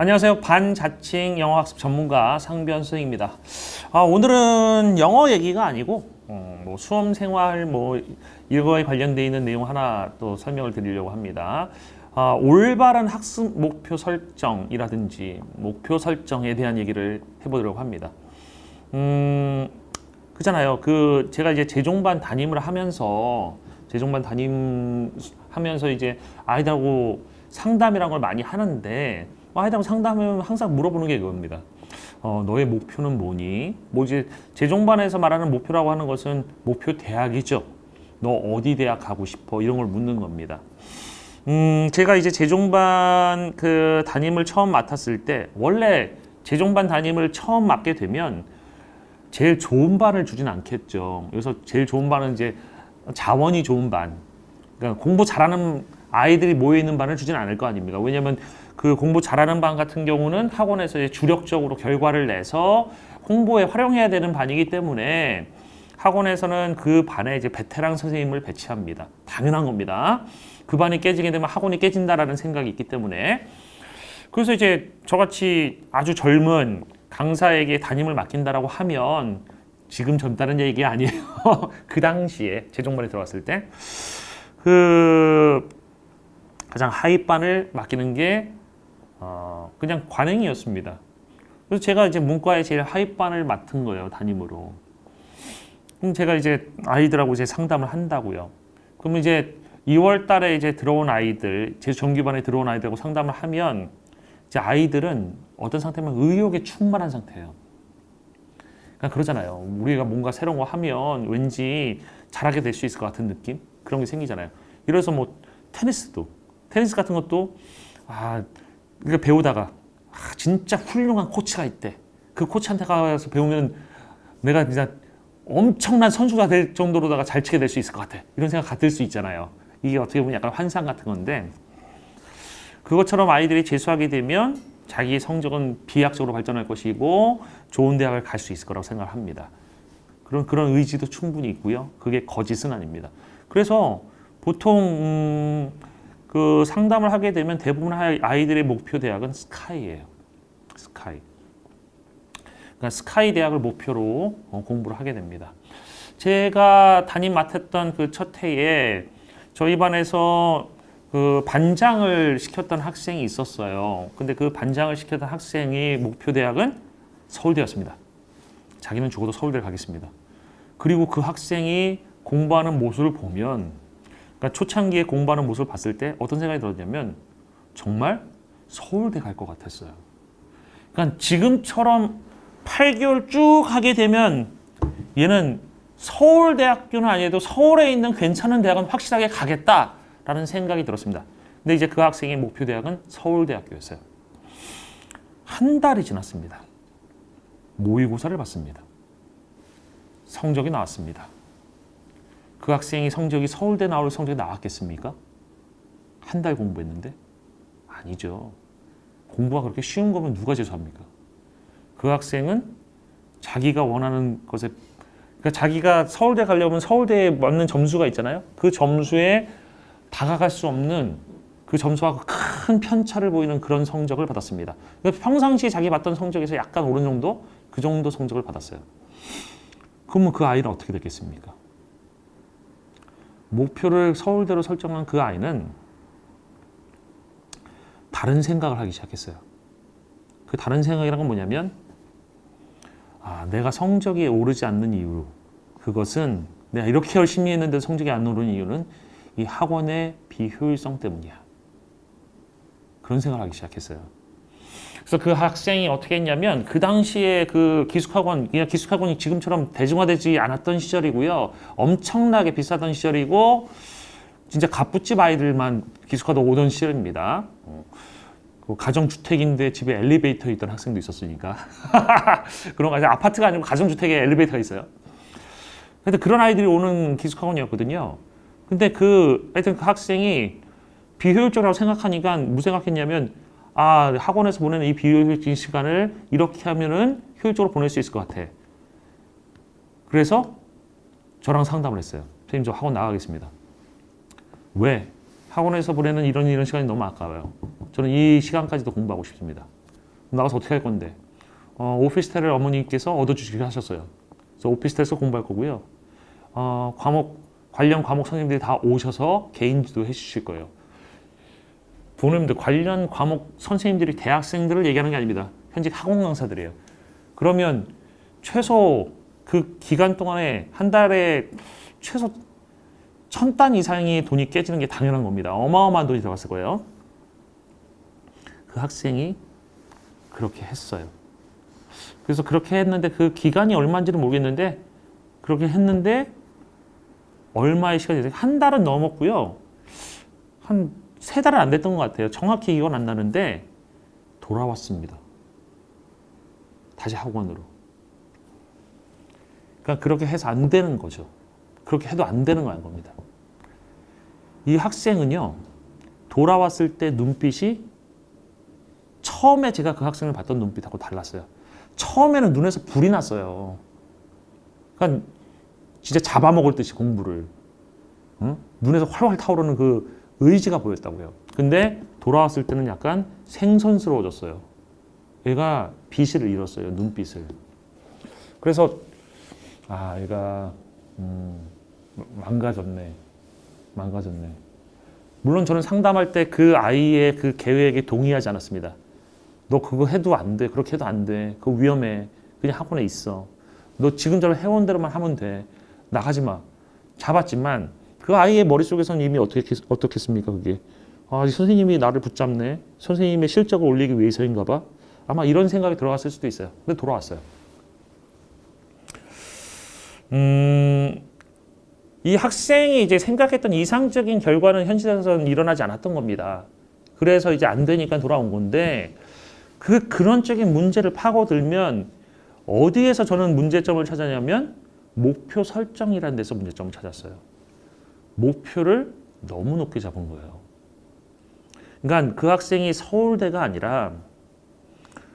안녕하세요. 반자칭 영어학습 전문가 상변수입니다. 아, 오늘은 영어 얘기가 아니고 어, 뭐 수험 생활 뭐 이거에 관련돼 있는 내용 하나 또 설명을 드리려고 합니다. 아, 올바른 학습 목표 설정이라든지 목표 설정에 대한 얘기를 해보도록 합니다. 음, 그잖아요. 그 제가 이제 재종반 담임을 하면서 재종반 담임 하면서 이제 아이들하고 상담이라는 걸 많이 하는데 뭐 아이들하고 상담하면 항상 물어보는 게 이겁니다. 어, 너의 목표는 뭐니? 뭐 이제 재종반에서 말하는 목표라고 하는 것은 목표 대학이죠. 너 어디 대학 가고 싶어? 이런 걸 묻는 겁니다. 음, 제가 이제 재종반 그 담임을 처음 맡았을 때 원래 재종반 담임을 처음 맡게 되면 제일 좋은 반을 주진 않겠죠. 그래서 제일 좋은 반은 이제 자원이 좋은 반. 그러니까 공부 잘하는 아이들이 모여 있는 반을 주진 않을 거 아닙니까? 왜냐하면 그 공부 잘하는 반 같은 경우는 학원에서 이제 주력적으로 결과를 내서 홍보에 활용해야 되는 반이기 때문에 학원에서는 그 반에 이제 베테랑 선생님을 배치합니다. 당연한 겁니다. 그 반이 깨지게 되면 학원이 깨진다라는 생각이 있기 때문에 그래서 이제 저같이 아주 젊은 강사에게 담임을 맡긴다라고 하면 지금 젊다는 얘기 아니에요. 그 당시에 재종반에 들어갔을 때 그 가장 하위반을 맡기는 게 어, 그냥 관행이었습니다. 그래서 제가 이제 문과의 제일 하위반을 맡은 거예요, 담임으로. 그럼 제가 이제 아이들하고 이제 상담을 한다고요. 그러면 이제 2월 달에 이제 들어온 아이들, 제 정규반에 들어온 아이들하고 상담을 하면 이제 아이들은 어떤 상태면 의욕에 충만한 상태예요. 그러니까 그러잖아요. 우리가 뭔가 새로운 거 하면 왠지 잘하게 될 수 있을 것 같은 느낌? 그런 게 생기잖아요. 이래서 뭐 테니스도, 테니스 같은 것도 아, 그러니까 배우다가 아, 진짜 훌륭한 코치가 있대. 그 코치한테 가서 배우면 내가 진짜 엄청난 선수가 될 정도로다가 잘 치게 될 수 있을 것 같아. 이런 생각 가질 수 있잖아요. 이게 어떻게 보면 약간 환상 같은 건데 그것처럼 아이들이 재수하게 되면 자기 성적은 비약적으로 발전할 것이고 좋은 대학을 갈 수 있을 거라고 생각을 합니다. 그런 그런 의지도 충분히 있고요. 그게 거짓은 아닙니다. 그래서 보통 음, 그 상담을 하게 되면 대부분 아이들의 목표 대학은 스카이예요. 스카이. 그러니까 스카이 대학을 목표로 어, 공부를 하게 됩니다. 제가 담임 맡았던 그 첫 해에 저희 반에서 그 반장을 시켰던 학생이 있었어요. 근데 그 반장을 시켰던 학생의 목표 대학은 서울대였습니다. 자기는 죽어도 서울대를 가겠습니다. 그리고 그 학생이 공부하는 모습을 보면, 그러니까 초창기에 공부하는 모습을 봤을 때 어떤 생각이 들었냐면 정말 서울대 갈 것 같았어요. 그러니까 지금처럼 8개월 쭉 하게 되면 얘는 서울대학교는 아니어도 서울에 있는 괜찮은 대학은 확실하게 가겠다라는 생각이 들었습니다. 근데 이제 그 학생의 목표 대학은 서울대학교였어요. 한 달이 지났습니다. 모의고사를 봤습니다. 성적이 나왔습니다. 그 학생이 성적이 서울대 나올 성적이 나왔겠습니까? 한 달 공부했는데? 아니죠. 공부가 그렇게 쉬운 거면 누가 재수합니까? 그 학생은 자기가 원하는 것에 그러니까 자기가 서울대 가려면 서울대에 맞는 점수가 있잖아요. 그 점수에 다가갈 수 없는 그 점수하고 큰 편차를 보이는 그런 성적을 받았습니다. 그러니까 평상시에 자기 받던 성적에서 약간 오른 정도 그 정도 성적을 받았어요. 그러면 그 아이는 어떻게 됐겠습니까? 목표를 서울대로 설정한 그 아이는 다른 생각을 하기 시작했어요. 그 다른 생각이란 건 뭐냐면 아, 내가 성적이 오르지 않는 이유 그것은 내가 이렇게 열심히 했는데 성적이 안 오르는 이유는 이 학원의 비효율성 때문이야. 그런 생각을 하기 시작했어요. 그래서 그 학생이 어떻게 했냐면 그 당시에 그 기숙학원, 그냥 기숙학원이 지금처럼 대중화되지 않았던 시절이고요. 엄청나게 비싸던 시절이고 진짜 갑부집 아이들만 기숙하다 오던 시절입니다. 어. 그 가정주택인데 집에 엘리베이터 있던 학생도 있었으니까 그런 거 아파트가 아니고 가정주택에 엘리베이터가 있어요. 근데 그런 아이들이 오는 기숙학원이었거든요. 근데 그 하여튼 그 학생이 비효율적이라고 생각하니까 무슨 생각했냐면 아 학원에서 보내는 이 비효율적인 시간을 이렇게 하면은 효율적으로 보낼 수 있을 것 같아. 그래서 저랑 상담을 했어요. 선생님 저 학원 나가겠습니다. 왜? 학원에서 보내는 이런 이런 시간이 너무 아까워요. 저는 이 시간까지도 공부하고 싶습니다. 나가서 어떻게 할 건데? 어, 오피스텔을 어머니께서 얻어주시기로 하셨어요. 그래서 오피스텔에서 공부할 거고요. 어, 과목 관련 과목 선생님들이 다 오셔서 개인 지도 해주실 거예요. 부모님들 관련 과목 선생님들이 대학생들을 얘기하는 게 아닙니다. 현직 학원 강사들이에요. 그러면 최소 그 기간 동안에 한 달에 최소 천 단 이상의 돈이 깨지는 게 당연한 겁니다. 어마어마한 돈이 들어갔을 거예요. 그 학생이 그렇게 했어요. 그래서 그렇게 했는데 그 기간이 얼마인지는 모르겠는데 그렇게 했는데 얼마의 시간이 됐어요? 한 달은 넘었고요. 한 세 달은 안 됐던 것 같아요. 정확히 기억은 안 나는데 돌아왔습니다. 다시 학원으로. 그러니까 그렇게 해서 안 되는 거죠. 그렇게 해도 안 되는 거는 겁니다. 이 학생은요, 돌아왔을 때 눈빛이 처음에 제가 그 학생을 봤던 눈빛하고 달랐어요. 처음에는 눈에서 불이 났어요. 그러니까 진짜 잡아먹을 듯이 공부를. 응? 눈에서 활활 타오르는 그 의지가 보였다고요. 근데 돌아왔을 때는 약간 생선스러워졌어요. 얘가 빛을 잃었어요. 눈빛을. 그래서 아, 얘가 음, 망가졌네. 망가졌네. 물론 저는 상담할 때 그 아이의 그 계획에 동의하지 않았습니다. 너 그거 해도 안 돼. 그렇게 해도 안 돼. 그거 위험해. 그냥 학원에 있어. 너 지금처럼 해온 대로만 하면 돼. 나가지 마. 잡았지만 그 아이의 머릿속에서는 이미 어떻게 어떻겠습니까 그게? 아이 선생님이 나를 붙잡네. 선생님의 실적을 올리기 위해서인가 봐. 아마 이런 생각이 들어갔을 수도 있어요. 근데 돌아왔어요. 음 이 학생이 이제 생각했던 이상적인 결과는 현실에서는 일어나지 않았던 겁니다. 그래서 이제 안 되니까 돌아온 건데 그 근원적인 문제를 파고들면 어디에서 저는 문제점을 찾았냐면 목표 설정이라는 데서 문제점을 찾았어요. 목표를 너무 높게 잡은 거예요. 그러니까 그 학생이 서울대가 아니라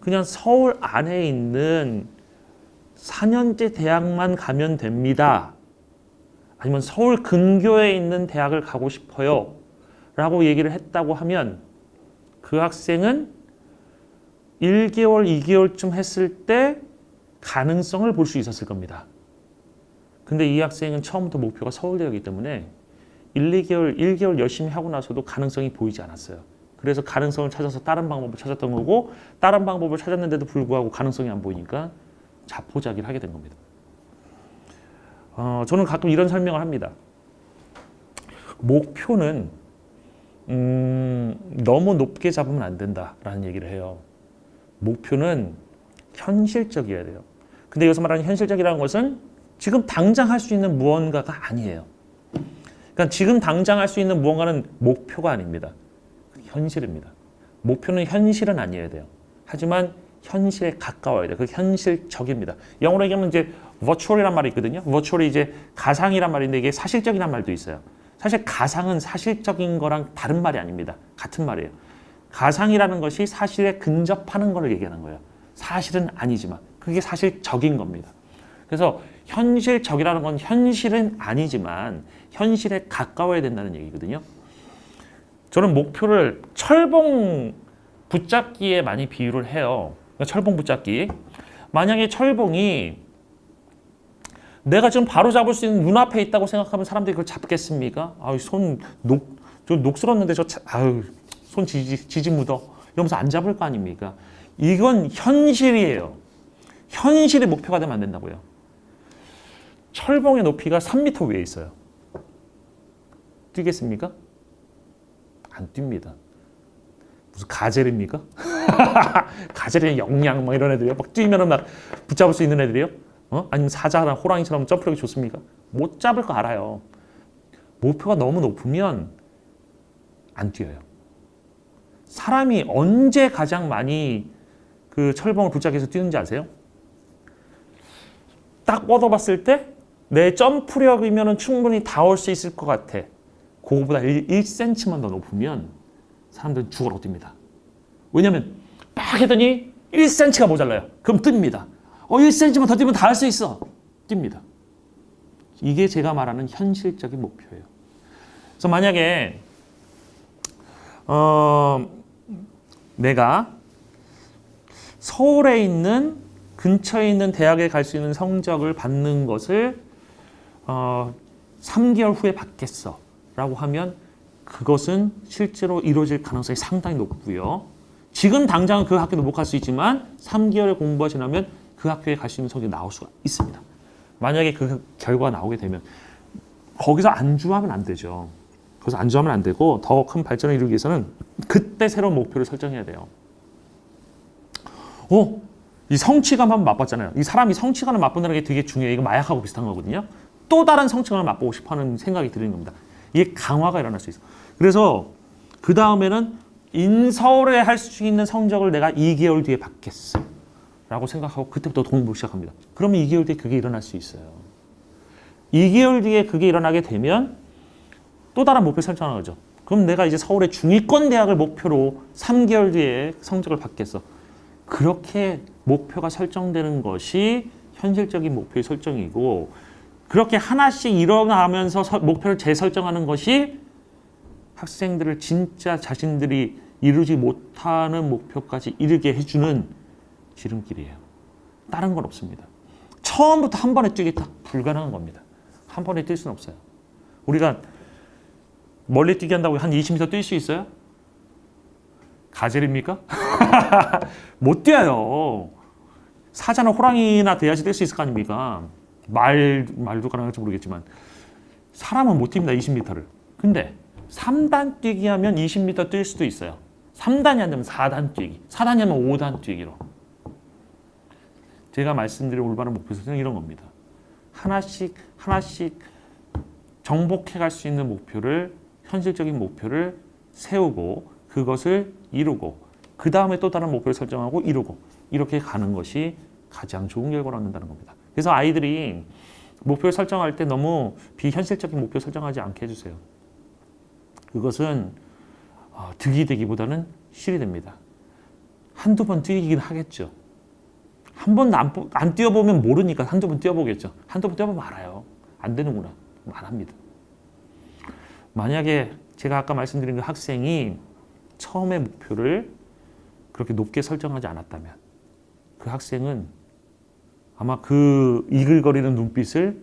그냥 서울 안에 있는 4년제 대학만 가면 됩니다. 아니면 서울 근교에 있는 대학을 가고 싶어요. 라고 얘기를 했다고 하면 그 학생은 1개월, 2개월쯤 했을 때 가능성을 볼 수 있었을 겁니다. 근데 이 학생은 처음부터 목표가 서울대였기 때문에 1, 2개월, 1개월 열심히 하고 나서도 가능성이 보이지 않았어요. 그래서 가능성을 찾아서 다른 방법을 찾았던 거고 다른 방법을 찾았는데도 불구하고 가능성이 안 보이니까 자포자기를 하게 된 겁니다. 어, 저는 가끔 이런 설명을 합니다. 목표는 음, 너무 높게 잡으면 안 된다라는 얘기를 해요. 목표는 현실적이어야 돼요. 근데 여기서 말하는 현실적이라는 것은 지금 당장 할 수 있는 무언가가 아니에요. 그러니까 지금 당장 할 수 있는 무언가는 목표가 아닙니다. 현실입니다. 목표는 현실은 아니어야 돼요. 하지만 현실에 가까워야 돼요. 그 현실적입니다. 영어로 얘기하면 이제 virtual이란 말이 있거든요. virtual이 이제 가상이란 말인데 이게 사실적이란 말도 있어요. 사실 가상은 사실적인 거랑 다른 말이 아닙니다. 같은 말이에요. 가상이라는 것이 사실에 근접하는 걸 얘기하는 거예요. 사실은 아니지만 그게 사실적인 겁니다. 그래서 현실적이라는 건 현실은 아니지만 현실에 가까워야 된다는 얘기거든요. 저는 목표를 철봉 붙잡기에 많이 비유를 해요. 그러니까 철봉 붙잡기. 만약에 철봉이 내가 지금 바로 잡을 수 있는 눈앞에 있다고 생각하면 사람들이 그걸 잡겠습니까? 아유, 손 녹, 저 녹슬었는데 저, 아유, 손 지지, 지지 묻어. 이러면서 안 잡을 거 아닙니까? 이건 현실이에요. 현실의 목표가 되면 안 된다고요. 철봉의 높이가 3m 위에 있어요. 뛰겠습니까? 안 뜁니다. 무슨 가젤입니까? 가젤이 영양 뭐 이런 애들이요. 막 뛰면은 막 붙잡을 수 있는 애들이요. 어? 아니면 사자나 호랑이처럼 점프력이 좋습니까? 못 잡을 거 알아요. 목표가 너무 높으면 안 뛰어요. 사람이 언제 가장 많이 그 철봉을 붙잡기해서 뛰는지 아세요? 딱 뻗어봤을 때 내 점프력이면 충분히 닿을 수 있을 것 같아. 그거보다 1, 1cm만 더 높으면 사람들은 죽어라 뜁니다. 왜냐면 막 했더니 1cm가 모자라요. 그럼 뜹니다. 어, 1cm만 더 뛰면 다 할 수 있어. 뜁니다. 이게 제가 말하는 현실적인 목표예요. 그래서 만약에 어, 내가 서울에 있는 근처에 있는 대학에 갈 수 있는 성적을 받는 것을 어, 3개월 후에 받겠어 라고 하면 그것은 실제로 이루어질 가능성이 상당히 높고요. 지금 당장은 그 학교도 못 갈 수 있지만 3개월의 공부가 지나면 그 학교에 갈 수 있는 성적이 나올 수가 있습니다. 만약에 그 결과가 나오게 되면 거기서 안주하면 안 되죠. 거기서 안주하면 안 되고 더 큰 발전을 이루기 위해서는 그때 새로운 목표를 설정해야 돼요. 어? 이 성취감 한번 맛봤잖아요. 이 사람이 성취감을 맛본다는 게 되게 중요해요. 이거 마약하고 비슷한 거거든요. 또 다른 성취감을 맛보고 싶어 하는 생각이 드는 겁니다. 이게 강화가 일어날 수 있어. 그래서 그 다음에는 인서울에 할 수 있는 성적을 내가 2개월 뒤에 받겠어. 라고 생각하고 그때부터 공부를 시작합니다. 그러면 2개월 뒤에 그게 일어날 수 있어요. 2개월 뒤에 그게 일어나게 되면 또 다른 목표 설정하는 거죠. 그럼 내가 이제 서울의 중위권 대학을 목표로 3개월 뒤에 성적을 받겠어. 그렇게 목표가 설정되는 것이 현실적인 목표의 설정이고 그렇게 하나씩 일어나면서 서- 목표를 재설정하는 것이 학생들을 진짜 자신들이 이루지 못하는 목표까지 이르게 해주는 지름길이에요. 다른 건 없습니다. 처음부터 한 번에 뛰겠다? 불가능한 겁니다. 한 번에 뛸 수는 없어요. 우리가 멀리 뛰기 한다고 한 20m 뛸 수 있어요? 가젤입니까? 못 뛰어요. 사자나 호랑이나 돼야지 뛸 수 있을 거 아닙니까? 말, 말도 가능할지 모르겠지만 사람은 못 뜁니다. 20m를. 근데 3단 뛰기 하면 20m 뛸 수도 있어요. 3단이 안 되면 4단 뛰기, 4단이 하면 5단 뛰기로. 제가 말씀드린 올바른 목표 설정은 이런 겁니다. 하나씩 하나씩 정복해 갈 수 있는 목표를 현실적인 목표를 세우고 그것을 이루고 그 다음에 또 다른 목표를 설정하고 이루고 이렇게 가는 것이 가장 좋은 결과를 얻는다는 겁니다. 그래서 아이들이 목표를 설정할 때 너무 비현실적인 목표 설정하지 않게 해주세요. 그것은 어, 득이 되기보다는 실이 됩니다. 한두 번 뛰긴 하겠죠. 한 번도 안, 보- 안 뛰어보면 모르니까 한두 번 뛰어보겠죠. 한두 번 뛰어보면 알아요. 안 되는구나. 안 합니다. 만약에 제가 아까 말씀드린 그 학생이 처음에 목표를 그렇게 높게 설정하지 않았다면 그 학생은 아마 그 이글거리는 눈빛을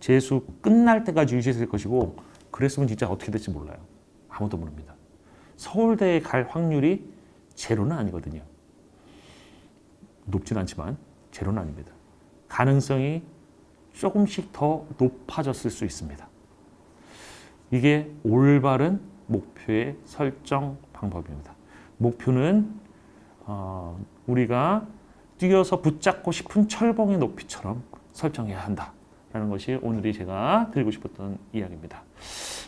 재수 끝날 때까지 유지했을 것이고 그랬으면 진짜 어떻게 될지 몰라요. 아무도 모릅니다. 서울대에 갈 확률이 제로는 아니거든요. 높진 않지만 제로는 아닙니다. 가능성이 조금씩 더 높아졌을 수 있습니다. 이게 올바른 목표의 설정 방법입니다. 목표는 어, 우리가 뛰어서 붙잡고 싶은 철봉의 높이처럼 설정해야 한다라는 것이 오늘이 제가 드리고 싶었던 이야기입니다.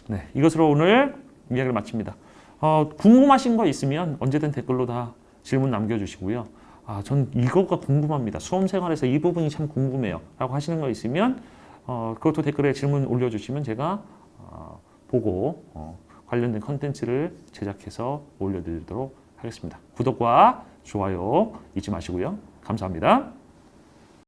네, 이것으로 오늘 이야기를 마칩니다. 어, 궁금하신 거 있으면 언제든 댓글로 다 질문 남겨주시고요. 아, 전 이거가 궁금합니다. 수험 생활에서 이 부분이 참 궁금해요. 라고 하시는 거 있으면 어, 그것도 댓글에 질문 올려주시면 제가 어, 보고 어, 관련된 컨텐츠를 제작해서 올려드리도록 하겠습니다. 구독과 좋아요 잊지 마시고요. 감사합니다.